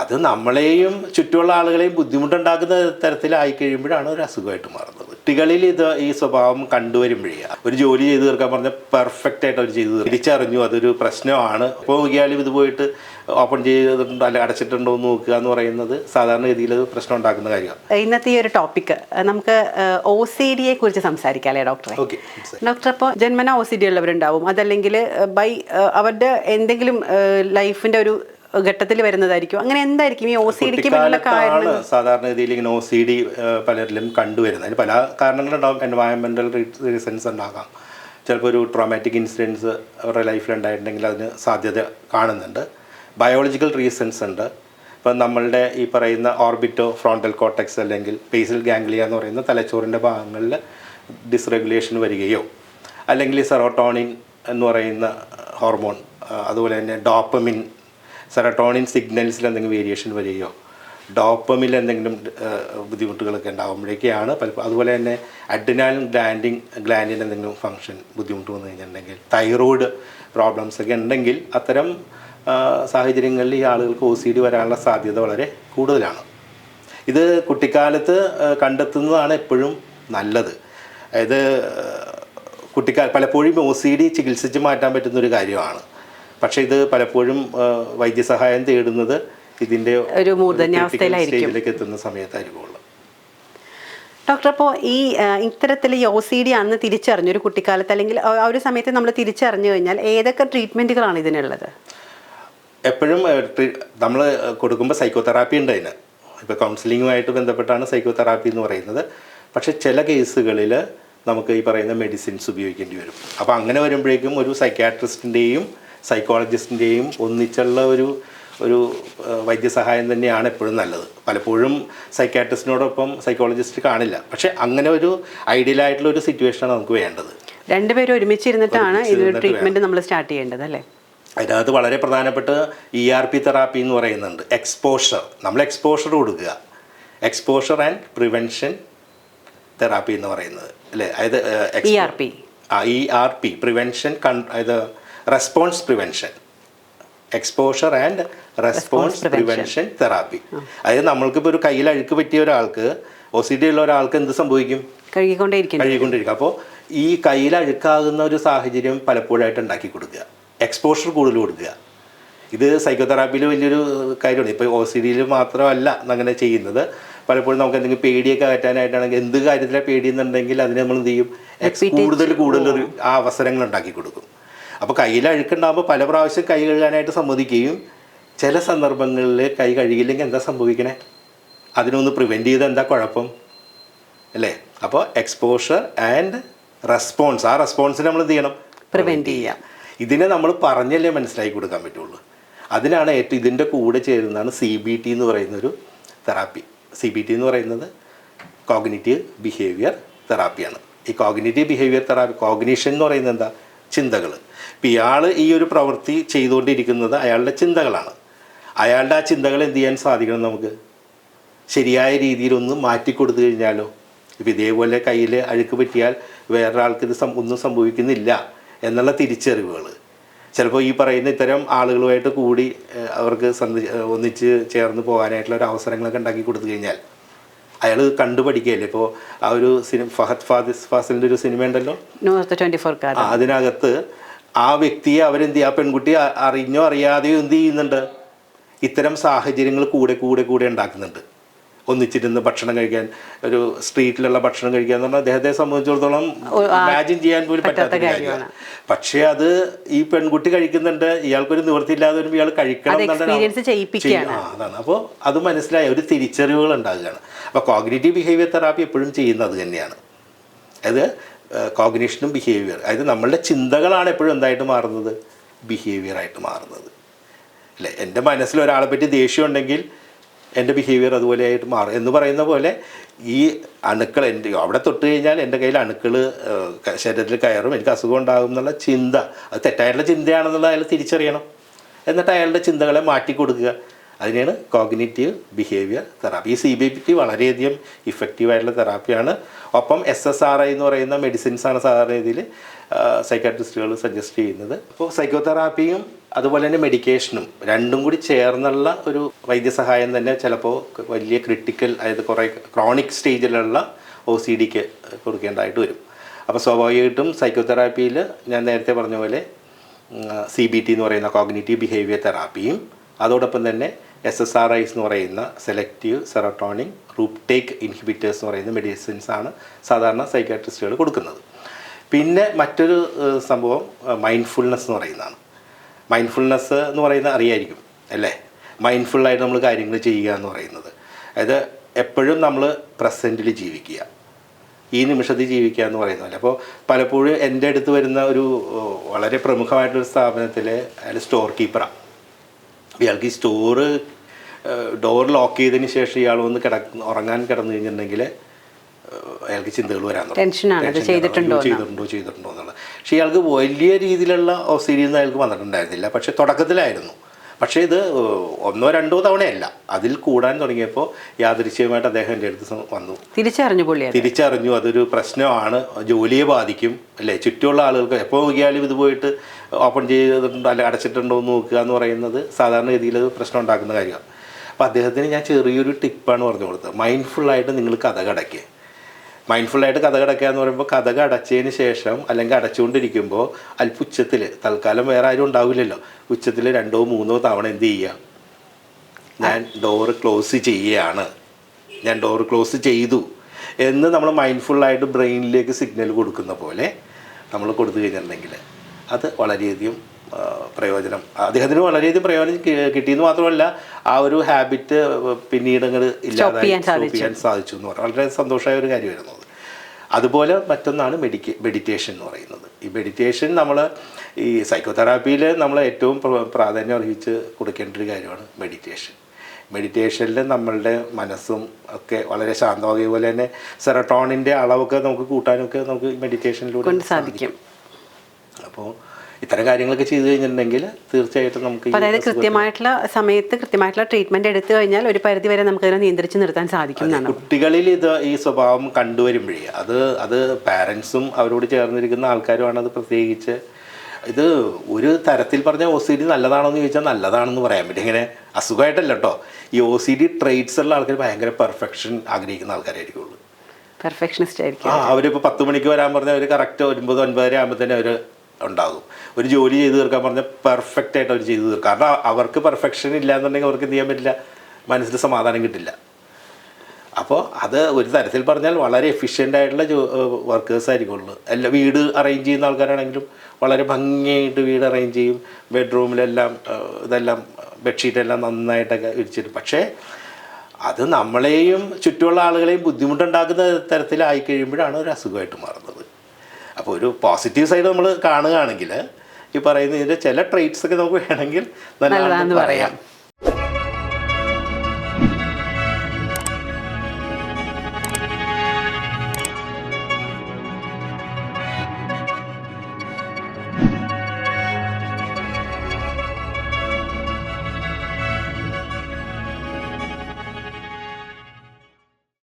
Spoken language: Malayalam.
അത് നമ്മളെയും ചുറ്റുമുള്ള ആളുകളെയും ബുദ്ധിമുട്ടുണ്ടാക്കുന്ന തരത്തിലായി കഴിയുമ്പോഴാണ് ഒരു അസുഖമായിട്ട് മാറുന്നത്. കുട്ടികളിൽ ഇത് ഈ സ്വഭാവം കണ്ടുവരുമ്പോഴേ ഒരു ജോലി ചെയ്തു തീർക്കാൻ പറഞ്ഞാൽ പെർഫെക്റ്റ് ആയിട്ട് അവർ ചെയ്തു തിരിച്ചറിഞ്ഞു അതൊരു പ്രശ്നമാണ്. ഇപ്പോൾ നോക്കിയാലും ഇത് പോയിട്ട് ഓപ്പൺ ചെയ്തിട്ടുണ്ടോ അല്ലെ അടച്ചിട്ടുണ്ടോ എന്ന് നോക്കുക എന്ന് പറയുന്നത് സാധാരണ സാധാരണഗതിയിൽ പ്രശ്നം ഉണ്ടാക്കുന്ന കാര്യമാണ്. ഇന്നത്തെ ഈ ഒരു ടോപ്പിക്ക് നമുക്ക് ഒ സി ഡിയെ കുറിച്ച് സംസാരിക്കാം അല്ലേ ഡോക്ടറെ ഓക്കെ ഡോക്ടർ അപ്പോൾ ജന്മന ഒ സി ഡി ഉള്ളവരുണ്ടാവും. അതല്ലെങ്കിൽ ബൈ അവരുടെ എന്തെങ്കിലും ലൈഫിന്റെ ഒരു ഘട്ടത്തിൽ വരുന്നതായിരിക്കും. അങ്ങനെ എന്തായിരിക്കും ഈ ഒ സി ഡിക്ക് സാധാരണ കാരണം? സാധാരണഗതിയിൽ ഇങ്ങനെ ഒ സി ഡി പലരിലും കണ്ടുവരുന്നത്. അതിന് പല കാരണങ്ങളുണ്ടാവും. എൻവയൺമെന്റൽ റീസൺസ് ഉണ്ടാകാം. ചിലപ്പോൾ ഒരു ട്രോമാറ്റിക് ഇൻസിഡൻസ് അവരുടെ ലൈഫിൽ ഉണ്ടായിട്ടുണ്ടെങ്കിൽ അതിന് സാധ്യത കാണുന്നുണ്ട്. ബയോളജിക്കൽ റീസൺസ് ഉണ്ട്. ഇപ്പം നമ്മളുടെ ഈ പറയുന്ന ഓർബിറ്റോ ഫ്രോണ്ടൽ കോട്ടക്സ് അല്ലെങ്കിൽ പേസിൽ ഗാംഗ്ലിയ എന്ന് പറയുന്ന തലച്ചോറിന്റെ ഭാഗങ്ങളിൽ ഡിസ്റെഗുലേഷൻ വരികയോ അല്ലെങ്കിൽ സെറോട്ടോണിൻ എന്ന് പറയുന്ന ഹോർമോൺ അതുപോലെ തന്നെ ഡോപ്പമിൻ സെറട്ടോണിൻ സിഗ്നൽസിൽ എന്തെങ്കിലും വേരിയേഷൻ വരികയോ ഡോപ്പമിൽ എന്തെങ്കിലും ബുദ്ധിമുട്ടുകളൊക്കെ ഉണ്ടാകുമ്പോഴേക്കാണ് പലപ്പോൾ അതുപോലെ തന്നെ അഡ്രിനാൽ ഗ്ലാൻഡിങ് ഗ്ലാൻഡിന്റെ എന്തെങ്കിലും ഫങ്ഷൻ ബുദ്ധിമുട്ട് വന്നു കഴിഞ്ഞിട്ടുണ്ടെങ്കിൽ തൈറോയിഡ് പ്രോബ്ലംസ് ഒക്കെ ഉണ്ടെങ്കിൽ അത്തരം സാഹചര്യങ്ങളിൽ ഈ ആളുകൾക്ക് ഒ സി ഡി വരാനുള്ള സാധ്യത വളരെ കൂടുതലാണ്. ഇത് കുട്ടിക്കാലത്ത് കണ്ടെത്തുന്നതാണ് എപ്പോഴും നല്ലത്. അതായത് കുട്ടിക്കാല പലപ്പോഴും ഒ സി ഡി ചികിത്സിച്ച് മാറ്റാൻ പറ്റുന്നൊരു കാര്യമാണ്. പക്ഷേ ഇത് പലപ്പോഴും വൈദ്യസഹായം തേടുന്നത് ഇതിന്റെ ഒരു മൂർധന്യാവസ്ഥയിലായിരിക്കും. സ്റ്റേജിലേക്ക് എത്തുന്ന സമയത്തായിരിക്കും ഡോക്ടർ അപ്പോൾ ഈ ഇത്തരത്തിൽ ഈ ഒ സി ഡി അന്ന് തിരിച്ചറിഞ്ഞു ഒരു കുട്ടിക്കാലത്ത് അല്ലെങ്കിൽ ആ ഒരു സമയത്ത് നമ്മൾ തിരിച്ചറിഞ്ഞു കഴിഞ്ഞാൽ ഏതൊക്കെ ട്രീറ്റ്മെന്റുകളാണ് ഇതിനുള്ളത്? എപ്പോഴും നമ്മൾ കൊടുക്കുമ്പോൾ സൈക്കോതെറാപ്പി ഉണ്ട് അതിന്. ഇപ്പോൾ കൗൺസിലിങ്ങുമായിട്ട് ബന്ധപ്പെട്ടാണ് സൈക്കോതെറാപ്പി എന്ന് പറയുന്നത്. പക്ഷേ ചില കേസുകളിൽ നമുക്ക് ഈ പറയുന്ന മെഡിസിൻസ് ഉപയോഗിക്കേണ്ടി വരും. അപ്പോൾ അങ്ങനെ വരുമ്പോഴേക്കും ഒരു സൈക്കാട്രിസ്റ്റിന്റെയും സൈക്കോളജിസ്റ്റിന്റെയും ഒന്നിച്ചുള്ള ഒരു ഒരു വൈദ്യസഹായം തന്നെയാണ് എപ്പോഴും നല്ലത്. പലപ്പോഴും സൈക്കാട്രിസ്റ്റിനോടൊപ്പം സൈക്കോളജിസ്റ്റ് കാണില്ല. പക്ഷേ അങ്ങനെ ഒരു ഐഡിയൽ ആയിട്ടുള്ള ഒരു സിറ്റുവേഷനാണ് നമുക്ക് വേണ്ടത്. രണ്ടുപേരും ഒരുമിച്ചിരുന്നിട്ടാണ് ഇത് ട്രീറ്റ്മെന്റ് നമ്മൾ സ്റ്റാർട്ട് ചെയ്യേണ്ടത് അല്ലേ? അതിനകത്ത് വളരെ പ്രധാനപ്പെട്ട ഇ ആർ പി തെറാപ്പി എന്ന് പറയുന്നുണ്ട്. എക്സ്പോഷർ നമ്മൾ എക്സ്പോഷർ കൊടുക്കുക. എക്സ്പോഷർ ആൻഡ് പ്രിവെൻഷൻ തെറാപ്പി എന്ന് പറയുന്നത്. അല്ലേ? അതായത് E R P E R P prevention കൺ അതായത് response prevention exposure and response prevention therapy അതായത് നമ്മൾക്കിപ്പോൾ ഒരു കയ്യിൽ അഴുക്ക് പറ്റിയ ഒരാൾക്ക് ഒ സി ഡി ഉള്ള ഒരാൾക്ക് എന്ത് സംഭവിക്കും? കഴുകിക്കൊണ്ടേയിരിക്കുന്നു കഴുകിക്കൊണ്ടിരിക്കുക അപ്പോൾ ഈ കയ്യിൽ അഴുക്കാകുന്ന ഒരു സാഹചര്യം പലപ്പോഴായിട്ട് ഉണ്ടാക്കി കൊടുക്കുക. എക്സ്പോഷർ കൂടുതൽ കൊടുക്കുക. ഇത് സൈക്കോതെറാപ്പിയിൽ വലിയൊരു കാര്യമാണ്. ഇപ്പോൾ ഒ സി ഡിയിൽ മാത്രമല്ല അങ്ങനെ ചെയ്യുന്നത്. പലപ്പോഴും നമുക്ക് എന്തെങ്കിലും പേടിയൊക്കെ അകറ്റാനായിട്ടാണെങ്കിൽ എന്ത് കാര്യത്തിലാണ് പേടിയെന്നുണ്ടെങ്കിൽ അതിന് നമ്മൾ എന്ത് ചെയ്യും കൂടുതൽ കൂടുതൽ ആ അവസരങ്ങൾ ഉണ്ടാക്കി കൊടുക്കും. അപ്പോൾ കയ്യിൽ അഴുക്കുണ്ടാകുമ്പോൾ പല പ്രാവശ്യം കൈ കഴുകാനായിട്ട് സമ്മതിക്കുകയും ചില സന്ദർഭങ്ങളിൽ കൈ കഴുകില്ലെങ്കിൽ എന്താ സംഭവിക്കണേ? അതിനൊന്ന് പ്രിവെന്റ് ചെയ്ത് എന്താ കുഴപ്പം? അല്ലേ? അപ്പോൾ എക്സ്പോഷർ ആൻഡ് റെസ്പോൺസ് ആ റെസ്പോൺസിന് നമ്മൾ എന്ത് ചെയ്യണം? പ്രിവെന്റ് ചെയ്യാം. ഇതിനെ നമ്മൾ പറഞ്ഞല്ലേ മനസ്സിലാക്കി കൊടുക്കാൻ പറ്റുള്ളൂ. അതിനാണ് ഏറ്റവും ഇതിന്റെ കൂടെ ചേരുന്നതാണ് സി ബി ടി എന്ന് പറയുന്നൊരു തെറാപ്പി സി ബി ടി എന്ന് പറയുന്നത് കോഗ്നേറ്റീവ് ബിഹേവിയർ തെറാപ്പിയാണ് ഈ കോഗ്നേറ്റീവ് ബിഹേവിയർ തെറാപ്പി കോഗ്നീഷൻ എന്ന് പറയുന്നത് എന്താ? ചിന്തകൾ ഇപ്പം ഇയാൾ ഈ ഒരു പ്രവൃത്തി ചെയ്തുകൊണ്ടിരിക്കുന്നത് അയാളുടെ ചിന്തകളാണ്. അയാളുടെ ആ ചിന്തകൾ എന്ത് ചെയ്യാൻ സാധിക്കണം നമുക്ക്? ശരിയായ രീതിയിലൊന്ന് മാറ്റി കൊടുത്തു കഴിഞ്ഞാലോ? ഇപ്പം ഇതേപോലെ കയ്യിൽ അഴുക്ക് പറ്റിയാൽ വേറൊരാൾക്ക് ഇത് ഒന്നും സംഭവിക്കുന്നില്ല എന്നുള്ള തിരിച്ചറിവുകൾ ചിലപ്പോൾ ഈ പറയുന്ന ഇത്തരം ആളുകളുമായിട്ട് കൂടി അവർക്ക് ഒന്നിച്ച് ചേർന്ന് പോകാനായിട്ടുള്ള ഒരു അവസരങ്ങളൊക്കെ ഉണ്ടാക്കി കൊടുത്തു കഴിഞ്ഞാൽ അയാൾ കണ്ടു പഠിക്കുകയല്ലേ? ഇപ്പോൾ ആ ഒരു സിനിമ ഫഹദ് ഫാദിസ് ഫാസിലിന്റെ ഒരു സിനിമ ഉണ്ടല്ലോ? അതിനകത്ത് ആ വ്യക്തിയെ അവരെന്ത് ചെയ്യുക ആ പെൺകുട്ടി അറിഞ്ഞോ അറിയാതെയോ എന്ത് ചെയ്യുന്നുണ്ട്? ഇത്തരം സാഹചര്യങ്ങൾ കൂടെ കൂടെ കൂടെ ഉണ്ടാക്കുന്നുണ്ട്. ഒന്നിച്ചിരുന്ന് ഭക്ഷണം കഴിക്കാൻ ഒരു സ്ട്രീറ്റിലുള്ള ഭക്ഷണം കഴിക്കുക എന്ന് പറഞ്ഞാൽ അദ്ദേഹത്തെ സംബന്ധിച്ചിടത്തോളം ഇമാജിൻ ചെയ്യാൻ പോലും പറ്റാത്ത കാര്യമാണ്. പക്ഷേ അത് ഈ പെൺകുട്ടി കഴിക്കുന്നുണ്ട് ഇയാൾക്കൊരു നിവൃത്തിയില്ലാതെ വരുമ്പോൾ ഇയാൾ കഴിക്കണം. അതാണ്. അപ്പോൾ അത് മനസ്സിലായ ഒരു തിരിച്ചറിവുകൾ ഉണ്ടാകുകയാണ്. അപ്പോൾ കോഗ്നേറ്റീവ് ബിഹേവിയർ തെറാപ്പി എപ്പോഴും ചെയ്യുന്നത് അത് തന്നെയാണ്. അത് കോഗ്നേഷനും ബിഹേവിയർ അതായത് നമ്മളുടെ ചിന്തകളാണ് എപ്പോഴും എന്തായിട്ട് മാറുന്നത്? ബിഹേവിയറായിട്ട് മാറുന്നത്. അല്ലേ? എന്റെ മനസ്സിൽ ഒരാളെ പറ്റി ദേഷ്യം ഉണ്ടെങ്കിൽ എന്റെ ബിഹേവിയർ അതുപോലെ ആയിട്ട് മാറും. എന്ന് പറയുന്ന പോലെ ഈ അണുക്കൾ എന്റെ അവിടെ തൊട്ട് കഴിഞ്ഞാൽ എന്റെ കയ്യിൽ അണുക്കൾ ശരീരത്തിൽ കയറും. എനിക്ക് അസുഖം ഉണ്ടാകും എന്നുള്ള ചിന്ത. അത് തെറ്റായിട്ടുള്ള ചിന്തയാണെന്നുള്ള അയാൾ തിരിച്ചറിയണം. എന്നിട്ട് അയാളുടെ ചിന്തകളെ മാറ്റി കൊടുക്കുക. അതിനെയാണ് കോഗ്നേറ്റീവ് ബിഹേവിയർ തെറാപ്പി ഈ സി ബി പി ടി വളരെയധികം ഇഫക്റ്റീവായിട്ടുള്ള തെറാപ്പിയാണ് ഒപ്പം എസ് എസ് ആർ ഐ എന്ന് പറയുന്ന മെഡിസിൻസാണ് സാധാരണ രീതിയിൽ സൈക്കാട്രിസ്റ്റുകൾ സജസ്റ്റ് ചെയ്യുന്നത്. അപ്പോൾ സൈക്കോതെറാപ്പിയും അതുപോലെ തന്നെ മെഡിക്കേഷനും രണ്ടും കൂടി ചേർന്നുള്ള ഒരു വൈദ്യസഹായം തന്നെ ചിലപ്പോൾ വലിയ ക്രിട്ടിക്കൽ അതായത് കുറേ ക്രോണിക് സ്റ്റേജിലുള്ള ഒ സി ഡിക്ക് കൊടുക്കേണ്ടതായിട്ട് വരും. അപ്പോൾ സ്വാഭാവികമായിട്ടും സൈക്കോതെറാപ്പിയിൽ ഞാൻ നേരത്തെ പറഞ്ഞ പോലെ സി ബി ടി എന്ന് പറയുന്ന കോഗ്നേറ്റീവ് ബിഹേവിയർ തെറാപ്പിയും അതോടൊപ്പം തന്നെ എസ് എസ് ആർ ഐസ് എന്ന് പറയുന്ന സെലക്റ്റീവ് സെറട്ടോണിക് റൂപ്ടേക്ക് ഇൻഹിബിറ്റേഴ്സ് എന്ന് പറയുന്ന മെഡിസിൻസ് ആണ് സാധാരണ സൈക്കാട്രിസ്റ്റുകൾ കൊടുക്കുന്നത്. പിന്നെ മറ്റൊരു സംഭവം മൈൻഡ്ഫുൾനെസ് എന്ന് പറയുന്നതാണ്. മൈൻഡ്ഫുൾനെസ് എന്ന് പറയുന്നത് അറിയായിരിക്കും അല്ലേ? മൈൻഡ്ഫുള്ളായിട്ട് നമ്മൾ കാര്യങ്ങൾ ചെയ്യുക എന്ന് പറയുന്നത്. അതായത് എപ്പോഴും നമ്മൾ പ്രസന്റിൽ ജീവിക്കുക. ഈ നിമിഷത്തിൽ ജീവിക്കുക എന്ന് പറയുന്നത് അപ്പോൾ പലപ്പോഴും എന്റെ അടുത്ത് വരുന്ന ഒരു വളരെ പ്രമുഖമായിട്ടൊരു സ്ഥാപനത്തിൽ അയാൾ സ്റ്റോർ കീപ്പറാണ് ഇയാൾക്ക് ഈ സ്റ്റോറ് ഡോർ ലോക്ക് ചെയ്തതിന് ശേഷം ഇയാൾ വന്ന് കിടക്കുന്ന ഉറങ്ങാൻ കിടന്നു കഴിഞ്ഞിട്ടുണ്ടെങ്കിൽ അയാൾക്ക് ചിന്തകൾ വരാൻ തുടങ്ങും. ടെൻഷനാണ്. ചെയ്തിട്ടുണ്ടോ ചെയ്തിട്ടുണ്ടോ എന്നുള്ളത് പക്ഷേ ഇയാൾക്ക് വലിയ രീതിയിലുള്ള ഓസീരിയിൽ നിന്ന് അയാൾക്ക് വന്നിട്ടുണ്ടായിരുന്നില്ല. പക്ഷേ തുടക്കത്തിലായിരുന്നു. പക്ഷേ ഇത് ഒന്നോ രണ്ടോ തവണയല്ല. അതിൽ കൂടാൻ തുടങ്ങിയപ്പോൾ യാദൃശ്യമായിട്ട് അദ്ദേഹം എന്റെ അടുത്ത് വന്നു. തിരിച്ചറിഞ്ഞു പുള്ളി തിരിച്ചറിഞ്ഞു. അതൊരു പ്രശ്നമാണ്. ജോലിയെ ബാധിക്കും. അല്ലേ? ചുറ്റുമുള്ള ആളുകൾക്ക് എപ്പോൾ നോക്കിയാലും ഇത് പോയിട്ട് ഓപ്പൺ ചെയ്തിട്ടുണ്ടോ അല്ലെ അടച്ചിട്ടുണ്ടോ എന്ന് നോക്കുക എന്ന് പറയുന്നത് സാധാരണഗതിയിൽ അത് പ്രശ്നം ഉണ്ടാക്കുന്ന കാര്യമാണ്. അപ്പോൾ അദ്ദേഹത്തിന് ഞാൻ ചെറിയൊരു ടിപ്പാണ് പറഞ്ഞു കൊടുത്തത്. മൈൻഡ്ഫുള്ളായിട്ട് നിങ്ങൾ കഥ കടയ്ക്കുക മൈൻഡ്ഫുള്ളായിട്ട് കഥ കടക്കുക എന്ന് പറയുമ്പോൾ കഥ അടച്ചതിന് ശേഷം അല്ലെങ്കിൽ അടച്ചുകൊണ്ടിരിക്കുമ്പോൾ അല്പ ഉച്ചത്തിൽ തൽക്കാലം വേറെ ആരും ഉണ്ടാവില്ലല്ലോ. ഉച്ചത്തിൽ രണ്ടോ മൂന്നോ തവണ എന്ത് ചെയ്യുക ഞാൻ ഡോറ് ക്ലോസ് ചെയ്യുകയാണ് ഞാൻ ഡോറ് ക്ലോസ് ചെയ്തു. എന്ന് നമ്മൾ മൈൻഡ്ഫുള്ളായിട്ട് ബ്രെയിനിലേക്ക് സിഗ്നൽ കൊടുക്കുന്ന പോലെ നമ്മൾ കൊടുത്തു കഴിഞ്ഞിട്ടുണ്ടെങ്കിൽ അത് വളരെയധികം പ്രയോജനം. അദ്ദേഹത്തിന് വളരെയധികം പ്രയോജനം കിട്ടിയെന്ന് മാത്രമല്ല ആ ഒരു ഹാബിറ്റ് പിന്നീട് അങ്ങോട്ട് ഇല്ലാതായി ചെയ്യാൻ സാധിച്ചു എന്ന് പറഞ്ഞു. വളരെ സന്തോഷമായ ഒരു കാര്യമായിരുന്നു. അതുപോലെ മറ്റൊന്നാണ് മെഡിക്കേ മെഡിറ്റേഷൻ എന്ന് പറയുന്നത്. ഈ മെഡിറ്റേഷൻ നമ്മൾ ഈ സൈക്കോതെറാപ്പിയിൽ നമ്മൾ ഏറ്റവും പ്രാധാന്യം അർഹിച്ച് കൊടുക്കേണ്ട ഒരു കാര്യമാണ് മെഡിറ്റേഷൻ മെഡിറ്റേഷനിൽ നമ്മളുടെ മനസ്സും ഒക്കെ വളരെ ശാന്തമാകും. അതുപോലെ തന്നെ സെറട്ടോണിന്റെ അളവൊക്കെ നമുക്ക് കൂട്ടാനൊക്കെ നമുക്ക് മെഡിറ്റേഷനിലൂടെ സാധിക്കും. അപ്പോൾ ഇത്തരം കാര്യങ്ങളൊക്കെ ചെയ്തു കഴിഞ്ഞിട്ടുണ്ടെങ്കിൽ തീർച്ചയായിട്ടും നമുക്ക് അതായത് കൃത്യമായിട്ടുള്ള സമയത്ത് കൃത്യമായിട്ടുള്ള ട്രീറ്റ്മെന്റ് എടുത്തു കഴിഞ്ഞാൽ ഒരു പരിധി വരെ നമുക്ക് അതിനെ നിയന്ത്രിച്ച് നിർത്താൻ സാധിക്കും കുട്ടികളിൽ ഇത് ഈ സ്വഭാവം കണ്ടുവരുമ്പോഴേ അത് അത് പാരൻസും അവരോട് ചേർന്നിരിക്കുന്ന ആൾക്കാരുമാണ് അത് പ്രത്യേകിച്ച്. ഇത് ഒരു തരത്തിൽ പറഞ്ഞ ഒ സി ഡി നല്ലതാണോ എന്ന് ചോദിച്ചാൽ നല്ലതാണെന്ന് പറയാൻ പറ്റും ഇങ്ങനെ അസുഖമായിട്ടല്ല കേട്ടോ. ഈ ഒ സി ഡി ട്രേറ്റ്സ് ഉള്ള ആൾക്കാർ ഭയങ്കര പെർഫെക്ഷൻ ആഗ്രഹിക്കുന്ന ആൾക്കാരായിരിക്കുള്ളൂ പെർഫെക്ഷനിസ്റ്റ് ആയിരിക്കും ആ അവരിപ്പോൾ പത്ത് മണിക്ക് വരാൻ പറഞ്ഞാൽ അവർ കറക്റ്റ് ഒൻപത് ഒൻപതര ആകുമ്പോൾ തന്നെ അവർ ഉണ്ടാകും. ഒരു ജോലി ചെയ്ത് തീർക്കാൻ പറഞ്ഞാൽ പെർഫെക്റ്റ് ആയിട്ട് അവർ ചെയ്തു തീർക്കും. കാരണം അവർക്ക് പെർഫെക്ഷൻ ഇല്ല എന്നുണ്ടെങ്കിൽ അവർക്ക് എന്ത് ചെയ്യാൻ പറ്റില്ല? മനസ്സിൽ സമാധാനം കിട്ടില്ല. അപ്പോൾ അത് ഒരു തരത്തിൽ പറഞ്ഞാൽ വളരെ എഫിഷ്യന്റ് ആയിട്ടുള്ള ജോ വർക്കേഴ്സ് ആയിരിക്കുള്ളൂ എല്ലാ വീട് അറേഞ്ച് ചെയ്യുന്ന ആൾക്കാരാണെങ്കിലും വളരെ ഭംഗിയായിട്ട് വീട് അറേഞ്ച് ചെയ്യും. ബെഡ്റൂമിലെല്ലാം ഇതെല്ലാം ബെഡ്ഷീറ്റെല്ലാം നന്നായിട്ടൊക്കെ വിരിച്ചിട്ട് പക്ഷേ അത് നമ്മളെയും ചുറ്റുമുള്ള ആളുകളെയും ബുദ്ധിമുട്ടുണ്ടാക്കുന്ന തരത്തിലായി കഴിയുമ്പോഴാണ് ഒരു അസുഖമായിട്ട് മാറുന്നത്. അപ്പോൾ ഒരു പോസിറ്റീവ് സൈഡ് നമ്മൾ കാണുകയാണെങ്കിൽ ഈ പറയുന്ന ഇതിന്റെ ചില ട്രേറ്റ്സ് ഒക്കെ നമുക്ക് വേണമെങ്കിൽ നല്ലതാണെന്ന് പറയാം.